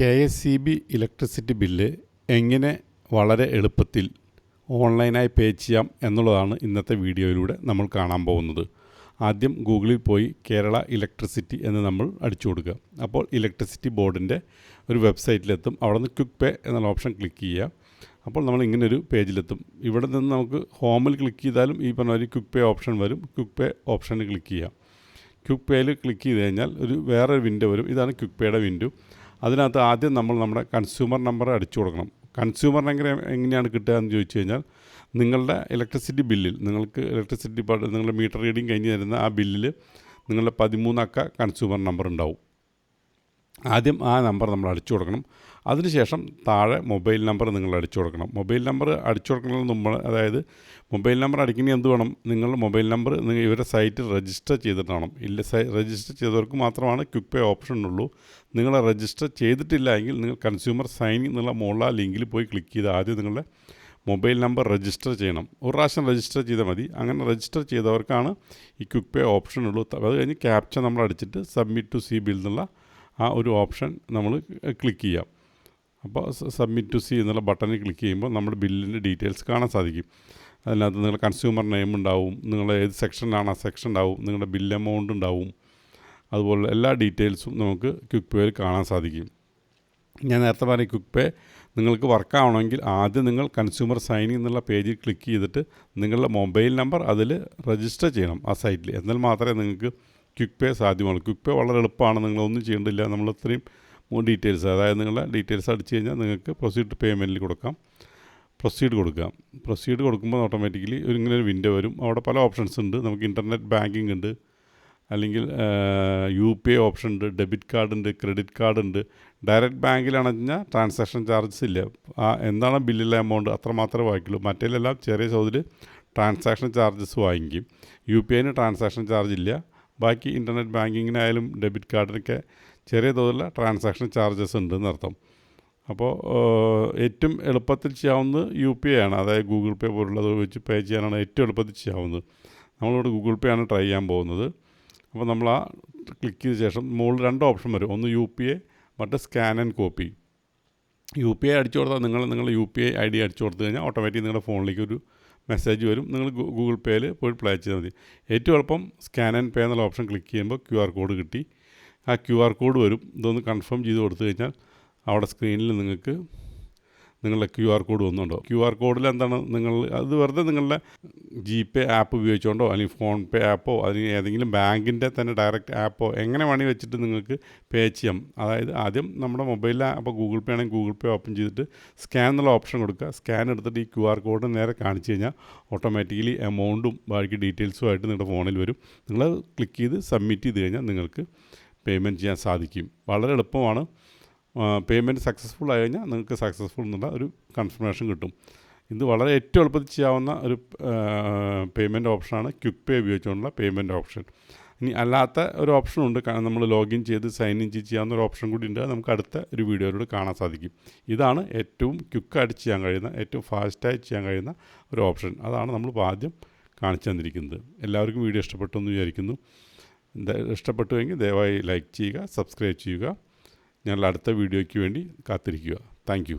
K S C B electricity bill എങ്ങനെ വളരെ എളുപ്പത്തിൽ ഓൺലൈനായി പേ ചെയ്യാം എന്നുള്ളതാണ് ഇന്നത്തെ വീഡിയോയിലൂടെ നമ്മൾ കാണാൻ പോകുന്നത്. ആദ്യം ഗൂഗിളിൽ പോയി കേരള ഇലക്ട്രിസിറ്റി എന്ന് നമ്മൾ അടിച്ചു കൊടുക്കുക. അപ്പോൾ ഇലക്ട്രിസിറ്റി ബോർഡിന്റെ ഒരു വെബ്സൈറ്റിലെത്തും. അവിടെ നിന്ന് ക്വിക്ക് പേ എന്നുള്ള ഓപ്ഷൻ ക്ലിക്ക് ചെയ്യുക. അപ്പോൾ നമ്മൾ ഇങ്ങനൊരു പേജിലെത്തും. ഇവിടെ നിന്ന് നമുക്ക് ഹോമിൽ ക്ലിക്ക് ചെയ്താലും ഈ പറഞ്ഞ ഒരു ക്വിക്ക് പേ ഓപ്ഷൻ വരും. ക്വിക്ക് പേ ഓപ്ഷനിൽ ക്ലിക്ക് ചെയ്യാം. ക്വിക്ക് പേയിൽ ക്ലിക്ക് ചെയ്ത് കഴിഞ്ഞാൽ ഒരു വേറൊരു വിൻഡോ വരും. ഇതാണ് ക്വിക്ക് പേയുടെ വിൻഡോ. അതിനകത്ത് ആദ്യം നമ്മൾ നമ്മുടെ കൺസ്യൂമർ നമ്പർ അടിച്ചു കൊടുക്കണം. കൺസ്യൂമർ എങ്ങനെ എങ്ങനെയാണ് കിട്ടുക എന്ന് ചോദിച്ചു കഴിഞ്ഞാൽ നിങ്ങളുടെ ഇലക്ട്രിസിറ്റി ബില്ലിൽ നിങ്ങൾക്ക് ഇലക്ട്രിസിറ്റി നിങ്ങളുടെ മീറ്റർ റീഡിങ് കഴിഞ്ഞ് തരുന്ന ആ ബില്ലിൽ നിങ്ങളുടെ പതിമൂന്നക്ക കൺസ്യൂമർ നമ്പർ ഉണ്ടാവും. ആദ്യം ആ നമ്പർ നമ്മൾ അടിച്ചു കൊടുക്കണം. അതിനുശേഷം താഴെ മൊബൈൽ നമ്പർ നിങ്ങൾ അടിച്ചു കൊടുക്കണം. മൊബൈൽ നമ്പർ അടിച്ചു കൊടുക്കുന്നതിന് മുമ്പ് അതായത് മൊബൈൽ നമ്പർ അടിക്കുന്ന എന്ത് വേണം? നിങ്ങൾ മൊബൈൽ നമ്പർ നിങ്ങൾ ഇവരുടെ സൈറ്റിൽ രജിസ്റ്റർ ചെയ്തിട്ട് വേണം. ഇല്ല രജിസ്റ്റർ ചെയ്തവർക്ക് മാത്രമാണ് ക്വിക്ക് പേ ഓപ്ഷൻ ഉള്ളൂ. നിങ്ങൾ രജിസ്റ്റർ ചെയ്തിട്ടില്ല എങ്കിൽ നിങ്ങൾ കൺസ്യൂമർ സൈൻ എന്നുള്ള മുകളിൽ ലിങ്കിൽ പോയി ക്ലിക്ക് ചെയ്ത് ആദ്യം നിങ്ങളുടെ മൊബൈൽ നമ്പർ രജിസ്റ്റർ ചെയ്യണം. ഒരു പ്രാവശ്യം രജിസ്റ്റർ ചെയ്താൽ മതി. അങ്ങനെ രജിസ്റ്റർ ചെയ്തവർക്കാണ് ഈ ക്വിക്ക് പേ ഓപ്ഷൻ ഉള്ളൂ. അത് കഴിഞ്ഞ് ക്യാപ്ച നമ്മൾ അടിച്ചിട്ട് സബ്മിറ്റ് ടു സി ബിൽ എന്നുള്ള ആ ഒരു ഓപ്ഷൻ നമ്മൾ ക്ലിക്ക് ചെയ്യാം. അപ്പോൾ സബ്മിറ്റ് ടു സി എന്നുള്ള ബട്ടണിൽ ക്ലിക്ക് ചെയ്യുമ്പോൾ നമ്മുടെ ബില്ലിന്റെ ഡീറ്റെയിൽസ് കാണാൻ സാധിക്കും. അതിനകത്ത് നിങ്ങളുടെ കൺസ്യൂമർ നെയിം ഉണ്ടാവും നിങ്ങളുടെ ഏത് സെക്ഷനിലാണ് ആ സെക്ഷൻ ഉണ്ടാവും നിങ്ങളുടെ ബിൽ എമൗണ്ട് ഉണ്ടാവും. അതുപോലെ എല്ലാ ഡീറ്റെയിൽസും നമുക്ക് ക്വിക്ക് പേയിൽ കാണാൻ സാധിക്കും. ഞാൻ നേരത്തെ പറഞ്ഞ ക്വിക്ക് പേ നിങ്ങൾക്ക് വർക്കാവണമെങ്കിൽ ആദ്യം നിങ്ങൾ കൺസ്യൂമർ സൈനിങ് എന്നുള്ള പേജിൽ ക്ലിക്ക് ചെയ്തിട്ട് നിങ്ങളുടെ മൊബൈൽ നമ്പർ അതിൽ രജിസ്റ്റർ ചെയ്യണം ആ സൈറ്റിൽ. എന്നാൽ മാത്രമേ നിങ്ങൾക്ക് ക്വിക്ക് പേ സാധ്യമാണ്. ക്വിക്ക് പേ വളരെ എളുപ്പമാണ്. നിങ്ങളൊന്നും ചെയ്യേണ്ടില്ല. നമ്മൾ ഇത്രയും ഡീറ്റെയിൽസ് അതായത് നിങ്ങളുടെ ഡീറ്റെയിൽസ് അടിച്ച് കഴിഞ്ഞാൽ നിങ്ങൾക്ക് പ്രൊസീഡ് പേയ്മെന്റിൽ കൊടുക്കാം. പ്രൊസീഡ് കൊടുക്കാം. പ്രൊസീഡ് കൊടുക്കുമ്പോൾ ഓട്ടോമാറ്റിക്കലി ഒരു ഇങ്ങനെ ഒരു വിൻഡോ വരും. അവിടെ പല ഓപ്ഷൻസ് ഉണ്ട്. നമുക്ക് ഇന്റർനെറ്റ് ബാങ്കിങ് ഉണ്ട്. അല്ലെങ്കിൽ യു പി ഐ ഓപ്ഷൻ ഉണ്ട് ഡെബിറ്റ് കാർഡ് ഉണ്ട് ക്രെഡിറ്റ് കാർഡ് ഉണ്ട്. ഡയറക്റ്റ് ബാങ്കിലാണെന്ന് കഴിഞ്ഞാൽ ട്രാൻസാക്ഷൻ ചാർജസ് ഇല്ല. ആ എന്താണ് ബില്ലിലെ എമൗണ്ട് അത്ര മാത്രമേ വാങ്ങിക്കുള്ളൂ. മറ്റേലെല്ലാം ചെറിയ തോതിൽ ട്രാൻസാക്ഷൻ ചാർജസ് വാങ്ങിക്കും. യു പി ഐന് ട്രാൻസാക്ഷൻ ചാർജ് ഇല്ല. ബാക്കി ഇന്റർനെറ്റ് ബാങ്കിങ്ങിനായാലും ഡെബിറ്റ് കാർഡിനൊക്കെ ചെറിയ തോതിലുള്ള ട്രാൻസാക്ഷൻ ചാർജസ് ഉണ്ട് എന്നർത്ഥം അപ്പോൾ ഏറ്റവും എളുപ്പത്തിൽ ചെയ്യാവുന്നത് യു പി ഐ ആണ്. അതായത് ഗൂഗിൾ പേ പോലുള്ളത് വെച്ച് പേ ചെയ്യാനാണ് ഏറ്റവും എളുപ്പത്തിൽ ചെയ്യാവുന്നത്. നമ്മളിവിടെ ഗൂഗിൾ പേ ആണ് ട്രൈ ചെയ്യാൻ പോകുന്നത്. അപ്പോൾ നമ്മൾ ആ ക്ലിക്ക് ചെയ്ത ശേഷം മുകളിൽ രണ്ട് ഓപ്ഷൻ വരും. ഒന്ന് യു പി ഐ മറ്റേ scan and copy. U P I അടിച്ചു കൊടുത്താൽ നിങ്ങൾ നിങ്ങളുടെ U P I I D അടിച്ചു കൊടുത്തു കഴിഞ്ഞാൽ ഓട്ടോമാറ്റിക് നിങ്ങളുടെ ഫോണിലേക്ക് ഒരു മെസ്സേജ് വരും. നിങ്ങൾ ഗൂഗിൾ പേയിൽ പോയി പ്ലേ ചെയ്താൽ മതി. ഏറ്റവും എളുപ്പം സ്കാൻ ആൻഡ് പേ എന്നുള്ള ഓപ്ഷൻ ക്ലിക്ക് ചെയ്യുമ്പോൾ ക്യു ആർ കോഡ് കിട്ടി. ആ ക്യു ആർ കോഡ് വരും. ഇതൊന്ന് കൺഫേം ചെയ്ത് കൊടുത്തു കഴിഞ്ഞാൽ അവിടെ സ്ക്രീനിൽ നിങ്ങൾക്ക് നിങ്ങളുടെ ക്യു ആർ കോഡ് വന്നുണ്ടോ ക്യു ആർ കോഡിൽ എന്താണ് നിങ്ങൾ അത് വെറുതെ നിങ്ങളുടെ ജി പേ ആപ്പ് ഉപയോഗിച്ചുകൊണ്ടോ അല്ലെങ്കിൽ ഫോൺ പേ ആപ്പോ അല്ലെങ്കിൽ ഏതെങ്കിലും ബാങ്കിന്റെ തന്നെ ഡയറക്റ്റ് ആപ്പോ എങ്ങനെ വേണമെങ്കിൽ വെച്ചിട്ട് നിങ്ങൾക്ക് പേ ചെയ്യാം. അതായത് ആദ്യം നമ്മുടെ മൊബൈലിൽ അപ്പോൾ ഗൂഗിൾ പേ ആണെങ്കിൽ ഗൂഗിൾ പേ ഓപ്പൺ ചെയ്തിട്ട് സ്കാൻ എന്നുള്ള ഓപ്ഷൻ കൊടുക്കുക. സ്കാൻ എടുത്തിട്ട് ഈ ക്യു ആർ കോഡ് നേരെ കാണിച്ചു കഴിഞ്ഞാൽ ഓട്ടോമാറ്റിക്കലി എമൗണ്ടും ബാക്കി ഡീറ്റെയിൽസും ആയിട്ട് നിങ്ങളുടെ ഫോണിൽ വരും. നിങ്ങൾ ക്ലിക്ക് ചെയ്ത് സബ്മിറ്റ് ചെയ്ത് കഴിഞ്ഞാൽ നിങ്ങൾക്ക് പേയ്മെന്റ് ചെയ്യാൻ സാധിക്കും. വളരെ എളുപ്പമാണ്. പേയ്മെന്റ് സക്സസ്ഫുൾ ആയി കഴിഞ്ഞാൽ നിങ്ങൾക്ക് സക്സസ്ഫുൾ എന്നുള്ള ഒരു കൺഫർമേഷൻ കിട്ടും. ഇത് വളരെ ഏറ്റവും എളുപ്പത്തിൽ ചെയ്യാവുന്ന ഒരു പേയ്മെന്റ് ഓപ്ഷനാണ് ക്വിക്ക് പേ ഉപയോഗിച്ചുകൊണ്ടുള്ള പേയ്മെന്റ് ഓപ്ഷൻ ഇനി അല്ലാത്ത ഒരു ഓപ്ഷനുണ്ട് നമ്മൾ ലോഗിൻ ചെയ്ത് സൈൻ ഇൻ ചെയ്യാവുന്ന ഒരു ഓപ്ഷൻ കൂടി ഉണ്ട്. നമുക്ക് അടുത്ത ഒരു വീഡിയോയിലൂടെ കാണാൻ സാധിക്കും. ഇതാണ് ഏറ്റവും ക്വിക്കായിട്ട് ചെയ്യാൻ കഴിയുന്ന ഏറ്റവും ഫാസ്റ്റായി ചെയ്യാൻ കഴിയുന്ന ഒരു ഓപ്ഷൻ അതാണ് നമ്മൾ ആദ്യം കാണിച്ചു തന്നിരിക്കുന്നത്. എല്ലാവർക്കും വീഡിയോ ഇഷ്ടപ്പെട്ടു എന്ന് വിചാരിക്കുന്നു. ഇഷ്ടപ്പെട്ടുവെങ്കിൽ ദയവായി ലൈക്ക് ചെയ്യുക സബ്സ്ക്രൈബ് ചെയ്യുക. ഞങ്ങളുടെ അടുത്ത വീഡിയോയ്ക്ക് വേണ്ടി കാത്തിരിക്കുക. താങ്ക്